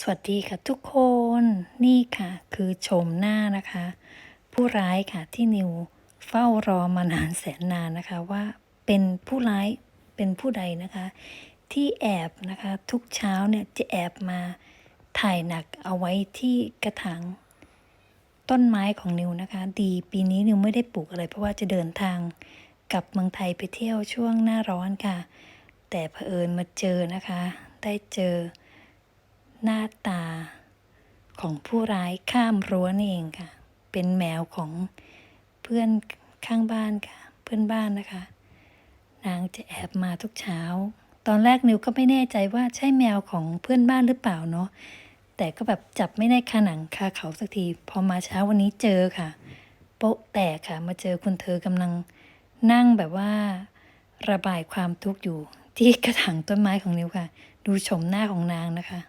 สวัสดีค่ะทุกคนนี่ค่ะ คือชมหน้านะคะ ผู้ร้ายค่ะที่นิวเฝ้ารอมานานแสนนานนะคะว่าเป็นผู้ร้ายเป็นผู้ใดนะคะ ที่แอบนะคะทุกเช้าเนี่ยจะแอบมาถ่ายหนักเอาไว้ที่กระถางต้นไม้ของนิวนะคะ ดีปีนี้นิวไม่ได้ปลูกอะไร เพราะว่าจะเดินทางกลับเมืองไทยไปเที่ยวช่วงหน้าร้อนค่ะ แต่เผอิญมาเจอนะคะ ได้เจอ หน้าตาของผู้ร้ายข้ามรั้วนี่เองค่ะ เป็นแมวของเพื่อนข้างบ้านค่ะ เพื่อนบ้านนะคะ นางจะแอบมาทุกเช้า ตอนแรกนิวก็ไม่แน่ใจว่าใช่แมวของเพื่อนบ้านหรือเปล่าเนาะ แต่ก็แบบจับไม่ได้คาหนังคาเขาสักที พอมาเช้าวันนี้เจอค่ะ โป๊ะแตกค่ะ มาเจอคุณเธอกำลังนั่งแบบว่าระบายความทุกข์อยู่ที่กระถางต้นไม้ของนิวค่ะ ดูชมหน้าของนางนะคะ